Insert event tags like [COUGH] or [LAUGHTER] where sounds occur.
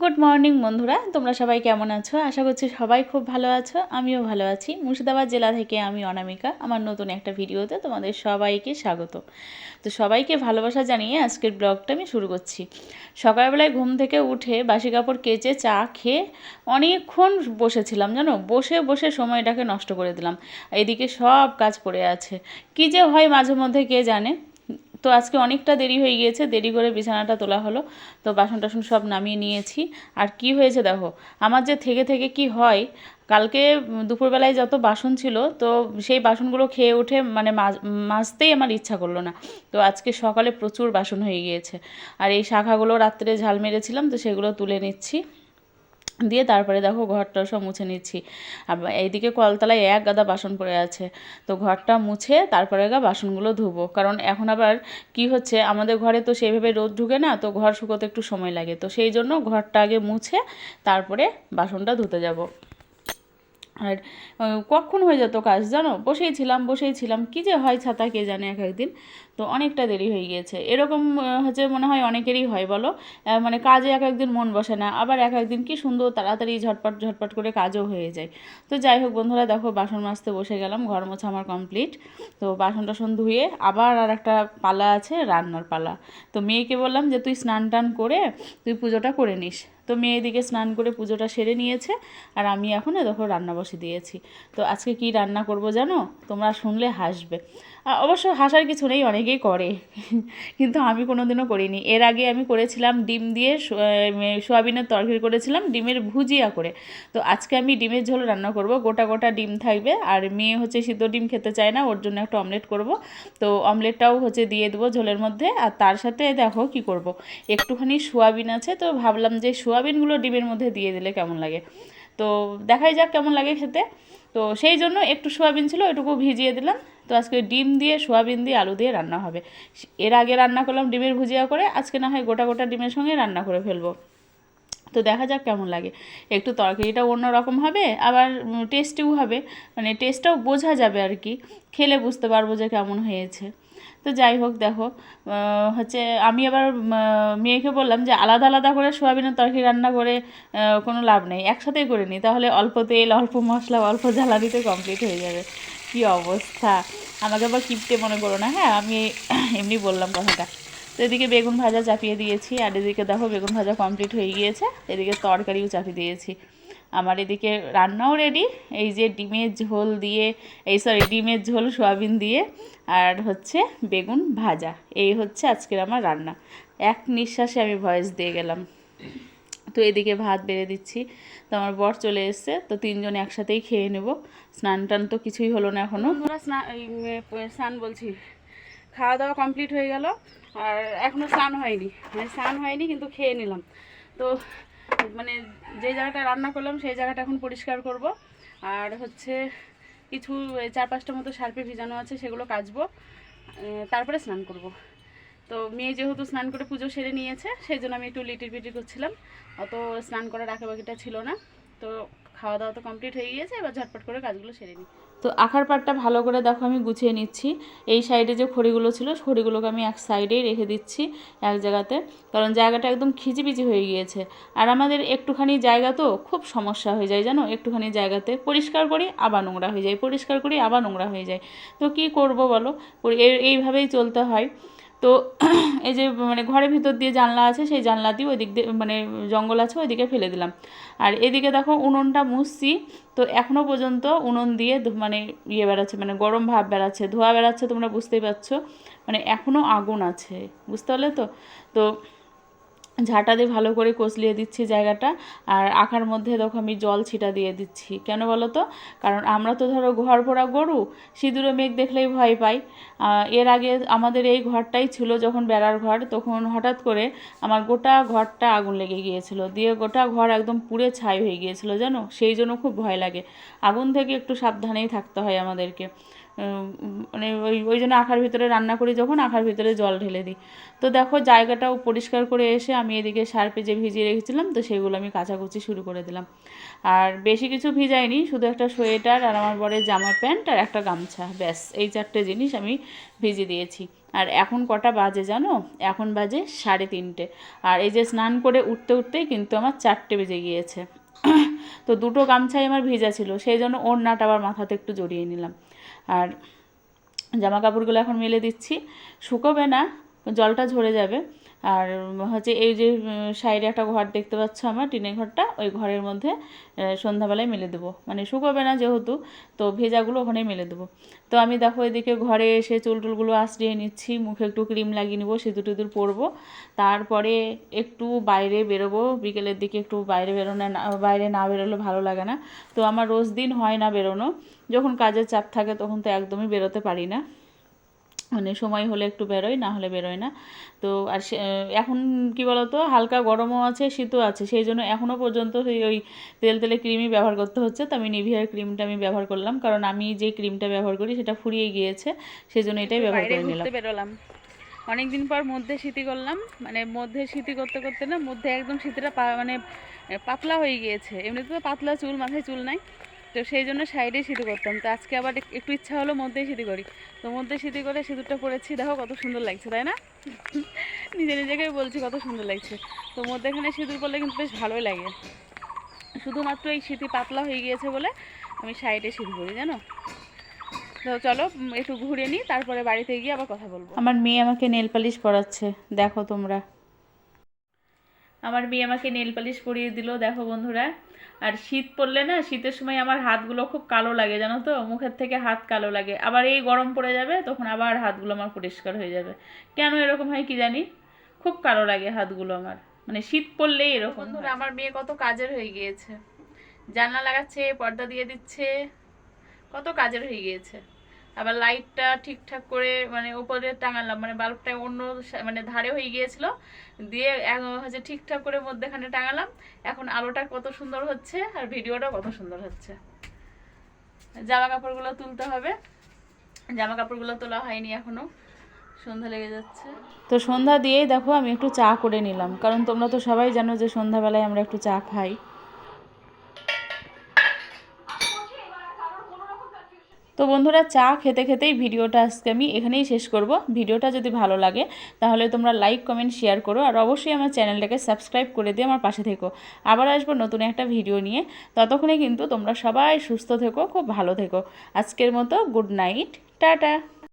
Good morning বন্ধুরা। তোমরা সবাই কেমন আছো? আশা করছি সবাই খুব ভালো আছো। আমিও ভালো আছি। মুর্শিদাবাদ জেলা থেকে আমি অনামিকা। আমার নতুন একটা ভিডিওতে তোমাদের সবাইকে স্বাগত। তো সবাইকে ভালোবাসা জানিয়ে আজকের ব্লগটা আমি শুরু করছি। সকালবেলায় ঘুম থেকে উঠে বাসি কাপড় কেচে চা খেয়ে অনেকক্ষণ বসেছিলাম, জানো? বসে বসে সময়টাকে নষ্ট করে দিলাম। এদিকে সব কাজ পড়ে আছে। কী যে হয় মাঝে মধ্যে কে জানে? তো আজকে অনেকটা দেরি হয়ে গিয়েছে, দেরি করে বিছানাটা তোলা হলো। তো বাসন টাসন সব নামিয়ে নিয়েছি। আর কি হয়েছে দেখো, আমার যে থেকে থেকে কি হয়, কালকে দুপুরবেলায় যত বাসন ছিল, তো সেই বাসনগুলো খেয়ে উঠে মানে মাজতেই আমার ইচ্ছা করল না। তো আজকে সকালে প্রচুর বাসন হয়ে গিয়েছে। আর এই শাখাগুলো রাত্রে ঝাল মেরেছিলাম, তো সেগুলো তুলে নিচ্ছি। দিয়ে তারপরে দেখো ঘরটা সব মুছে নিচ্ছি। আর এইদিকে কলতলায় এক গাদা বাসন পড়ে আছে। তো ঘরটা মুছে তারপরে গা বাসনগুলো ধুবো। কারণ এখন আবার কি হচ্ছে, আমাদের ঘরে তো সেইভাবে রোদ ঢুকে না, তো ঘর শুকোতে একটু সময় লাগে। তো সেই জন্য ঘরটা আগে মুছে তারপরে বাসনটা ধুতে যাব। আর কখন হয়ে যেত কাজ জানো? বসেই ছিলাম বসেই ছিলাম। কী যে হয় ছাতা কে জানে এক একদিন। তো অনেকটা দেরি হয়ে গিয়েছে। এরকম হচ্ছে মনে হয় অনেকেরই হয় বলো। মানে কাজে এক একদিন মন বসে না, আবার এক একদিন কি সুন্দর তাড়াতাড়ি ঝটপট ঝটপট করে কাজও হয়ে যায়। তো যাই হোক বন্ধুরা, দেখো বাসন মাজতে বসে গেলাম, ঘর মোছা আমার কমপ্লিট তো বাসন টাসন ধুয়ে আবার আর একটা পালা আছে, রান্নার পালা। তো মেয়েকে বললাম যে, তুই স্নান টান করে, তুই পুজোটা করে নিস। তো মেয়ে এদিকে স্নান করে পুজোটা সেরে নিয়েছে, আর আমি এখন দেখো রান্না বসে দিয়েছি। তো আজকে কি রান্না করব জানো? তোমরা শুনলে হাসবে। অবশ্য হাসার কিছু নেই, অনেকেই করে। কিন্তু আমি কোনো দিনও করিনি। এর আগে আমি করেছিলাম ডিম দিয়ে সোয়াবিনের তরকারি করেছিলাম ডিমের ভুজিয়া করে। তো আজকে আমি ডিমের ঝোল রান্না করব। গোটা গোটা ডিম থাকবে। আর মেয়ে হচ্ছে সিদ্ধ ডিম খেতে চায় না, ওর জন্য একটা অমলেট করব। তো অমলেটটাও হচ্ছে দিয়ে দেবো ঝোলের মধ্যে। আর তার সাথে দেখো কি করব। একটুখানি সোয়াবিন আছে, তো ভাবলাম যে সোয়াবিনগুলো ডিমের মধ্যে দিয়ে দিলে কেমন লাগে? তো দেখাই যাক কেমন লাগে খেতে। তো সেই জন্য একটু সোয়াবিন ছিল, ওইটুকু ভিজিয়ে দিলাম। তো আজকে ডিম দিয়ে, সোয়াবিন দিয়ে, আলু দিয়ে রান্না হবে। এর আগে রান্না করলাম ডিমের ভুজিয়া করে, আজকে না হয় গোটা গোটা ডিমের সঙ্গে রান্না করে ফেলব। তো দেখা যাক কেমন লাগে। একটু তরকারিটা অন্যরকম হবে, আবার টেস্টিও হবে। মানে টেস্টটাও বোঝা যাবে আর কি। খেলে বুঝতে পারব যে কেমন হয়েছে। তো যাই হোক, দেখো হচ্ছে আমি আবার মেয়েকে বললাম যে আলাদা আলাদা করে সোয়াবিনের তরকারি রান্না করে কোনো লাভ নেই। একসাথেই করে নিই তাহলে অল্প তেল, অল্প মশলা, অল্প জ্বালানিতে কমপ্লিট হয়ে যাবে। কী অবস্থা? আমাকে আবার কিপটে মনে করো না হ্যাঁ? আমি এমনি বললাম কথাটা। তো এদিকে বেগুন ভাজা চাপিয়ে দিয়েছি, আর এদিকে দেখো বেগুন ভাজা কমপ্লিট হয়ে গিয়েছে। এদিকে তরকারিও চাপিয়ে দিয়েছি। আমার এদিকে রান্নাও রেডি এই যে ডিমের ঝোল দিয়ে, এই সরি ডিমের ঝোল, সোয়াবিন দিয়ে, আর হচ্ছে বেগুন ভাজা। এই হচ্ছে আজকের আমার রান্না। এক নিঃশ্বাসে আমি ভয়েস দিয়ে গেলাম। তো এদিকে ভাত বেড়ে দিচ্ছি। তো আমার বর চলে এসছে, তো তিনজন একসাথেই খেয়ে নেব। স্নান টান তো কিছুই হলো না এখনও ওরা স্নান স্নান বলছি। খাওয়া দাওয়া কমপ্লিট হয়ে গেল, আর এখনও স্নান হয়নি। মানে স্নান হয়নি, কিন্তু খেয়ে নিলাম। তো মানে যে জায়গাটা রান্না করলাম, সেই জায়গাটা এখন পরিষ্কার করব। আর হচ্ছে কিছু চার পাঁচটা মতো সার্পে ভিজানো আছে, সেগুলো কাচবো। তারপরে স্নান করব। তো মেয়ে যেহেতু স্নান করে পুজো সেরে নিয়েছে সেই জন্য আমি একটু লিটির পিটি করছিলাম। অত স্নান করার আঁকে বাকিটা ছিল না। তো খাওয়া দাওয়া তো কমপ্লিট হয়ে গিয়েছে, এবার ঝটপট করে কাজগুলো সেরে নিই। তো আঁকার পাটটা ভালো করে দেখো, আমি গুছিয়ে নিচ্ছি। এই সাইডে যে খড়িগুলো ছিল খড়িগুলোকে আমি এক সাইডেই রেখে দিচ্ছি এক জায়গাতে, কারণ জায়গাটা একদম খিচিবিচি হয়ে গিয়েছে। আর আমাদের একটুখানি জায়গা তো খুব সমস্যা হয়ে যায়, জানো? একটুখানি জায়গাতে পরিষ্কার করি, আবার নোংরা হয়ে যায়। পরিষ্কার করি, আবার নোংরা হয়ে যায়। তো কি করব বলো? এইভাবেই চলতে হয়। তো [CLEARS THROAT] এই যে মানে ঘরের ভিতর দিয়ে জানলা আছে, সেই জানলা দিয়ে ওই দিক দিয়ে মানে জঙ্গল আছে, ওইদিকে ফেলে দিলাম। আর এদিকে দেখো উনুনটা মুছছি, তো এখনও পর্যন্ত উনুন দিয়ে মানে ইয়ে বেড়াচ্ছে মানে গরম ভাব বেড়াচ্ছে, ধোয়া বেড়াচ্ছে তোমরা বুঝতেই পারছ। মানে এখনও আগুন আছে, বুঝতে পারলে তো? তো ঝাঁটা দিয়ে ভালো করে কষলিয়ে দিচ্ছি জায়গাটা। আর আখার মধ্যে দেখো আমি জল ছিটা দিয়ে দিচ্ছি। কেন বলো তো? কারণ আমরা তো ধরো ঘর ভরা গরু, সিঁদুরে মেঘ দেখলেই ভয় পাই। এর আগে আমাদের এই ঘরটাই ছিল যখন বেড়ার ঘর, তখন হঠাৎ করে আমার গোটা ঘরটা আগুন লেগে গিয়েছিল। দিয়ে গোটা ঘর একদম পুড়ে ছাই হয়ে গিয়েছিল, জানো? সেই জন্য খুব ভয় লাগে। আগুন থেকে একটু সাবধানেই থাকতে হয় আমাদেরকে। মানে ওই ওই জন্য আখার ভিতরে রান্না করি যখন, আখার ভিতরে জল ঢেলে দিই। তো দেখো জায়গাটাও পরিষ্কার করে এসে আমি এদিকে সার্পে যে ভিজিয়ে রেখেছিলাম, তো সেগুলো আমি কাচাকুচি শুরু করে দিলাম। আর বেশি কিছু ভিজাইনি, শুধু একটা সোয়েটার আর আমার বরের জামা প্যান্ট আর একটা গামছা, ব্যাস, এই চারটে জিনিস আমি ভিজিয়ে দিয়েছি। আর এখন কটা বাজে জানো? এখন বাজে সাড়ে তিনটে। আর এই যে স্নান করে উঠতে উঠতেই কিন্তু আমার চারটে বেজে গিয়েছে। তো দুটো গামছাই আমার ভিজা ছিল, সেই জন্য ওড়নাটা আবার মাথাতে একটু জড়িয়ে নিলাম। আর জামা কাপড়গুলো এখন মেলে দিচ্ছি। শুকোবে না জলটা ঝরে যাবে। আর হচ্ছে এই যে সাইডে একটা ঘর দেখতে পাচ্ছ আমার, টিনের ঘরটা, ওই ঘরের মধ্যে সন্ধ্যাবেলায় মেলে দেবো। মানে শুকোবে না যেহেতু, তো ভেজাগুলো ওখানেই মেলে দেবো। তো আমি দেখো এদিকে ঘরে এসে চুল টুলগুলো আশ্রিয়ে নিচ্ছি, মুখে একটু ক্রিম লাগিয়ে নেব, সিঁদুর টিঁদুর পরবো। তারপরে একটু বাইরে বেরোবো, বিকেলের দিকে একটু বাইরে বেরোনো না, বাইরে না বেরোলে ভালো লাগে না। তো আমার রোজ দিন হয় না বেরোনো, যখন কাজের চাপ থাকে তখন তো একদমই বেরোতে পারি না। মানে সময় হলে একটু বেরোয় না হলে বেরোয় না। তো আর সে- এখন কি বলতো হালকা গরমও আছে শীতও আছে সেই জন্য এখনও পর্যন্ত সেই ওই তেল তেলে ক্রিমই ব্যবহার করতে হচ্ছে। তো আমি নিভিয়ার ক্রিমটা আমি ব্যবহার করলাম কারণ আমি যে ক্রিমটা ব্যবহার করি সেটা ফুরিয়ে গিয়েছে সেই জন্য এটাই ব্যবহার করে নিলাম। বেরোলাম। অনেক দিন পর মধ্যে শীতি করলাম মানে মধ্যে শীতি করতে করতে না মধ্যে একদম শীতিটা মানে পাতলা হয়ে গিয়েছে। এমনিতে তো পাতলা চুল মাথায় চুল নাই। তো সেই জন্য সাইডে সিঁদুর করতাম। তো আজকে আবার একটু ইচ্ছা হলো মধ্যেই সিঁদুর করি। তো মধ্যে সিঁদুর করে সিঁদুরটা পরেছি। দেখো কত সুন্দর লাগছে, তাই না? [LAUGHS] নিজে নিজেকে বলছি কত সুন্দর লাগছে। তো মধ্যেখানে সিঁদুর পরলে কিন্তু বেশ ভালোই লাগে। শুধুমাত্র এই স্মৃতি পাতলা হয়ে গিয়েছে বলে আমি সাইডে সিঁদুর করি, জানো? তো চলো একটু ঘুরে নিই, তারপরে বাড়িতে গিয়ে আবার কথা বলব। আমার মেয়ে আমাকে নেল পালিশ পরাচ্ছে। দেখো তোমরা। আমার মেয়ে আমাকে নেল পালিশ পরিয়ে দিল, দেখো বন্ধুরা। আর শীত পড়লে না, শীতের সময় আমার হাতগুলো খুব কালো লাগে, জানো তো? মুখের থেকে হাত কালো লাগে। আবার এই গরম পড়ে যাবে, তখন আবার হাতগুলো আমার পরিষ্কার হয়ে যাবে। কেন এরকম হয় কি জানি? খুব কালো লাগে হাতগুলো আমার। মানে শীত পড়লেই এরকম আমার মেয়ে কত কাজের হয়ে গিয়েছে। জানলা লাগাচ্ছে, পর্দা দিয়ে দিচ্ছে। কত কাজের হয়ে গিয়েছে। আবার লাইটটা ঠিকঠাক করে মানে উপরে টাঙালাম মানে বাল্বটা অন্য মানে ধারে হয়ে গিয়েছিল, দিয়ে হচ্ছে ঠিকঠাক করে মধ্যেখানে টাঙালাম। এখন আলোটা কত সুন্দর হচ্ছে আর ভিডিওটা কত সুন্দর হচ্ছে। জামা কাপড়গুলো তুলতে হবে। জামা কাপড়গুলো তোলা হয়নি এখনও সন্ধ্যা লেগে যাচ্ছে। তো সন্ধ্যা দিয়েই দেখো আমি একটু চা করে নিলাম, কারণ তোমরা তো সবাই জানো যে সন্ধ্যাবেলায় আমরা একটু চা খাই। তো বন্ধুরা চা খেতে খেতেই ভিডিওটা আজকে আমি এখানেই শেষ করব। ভিডিওটা যদি ভালো লাগে, তাহলে তোমরা লাইক কমেন্ট শেয়ার করো আর অবশ্যই আমার চ্যানেলটাকে সাবস্ক্রাইব করে দিয়ে আমার পাশে থেকো। আবার আসব নতুন একটা ভিডিও নিয়ে। ততক্ষণে কিন্তু তোমরা সবাই সুস্থ থেকো, খুব ভালো থেকো। আজকের মতো গুড নাইট টাটা।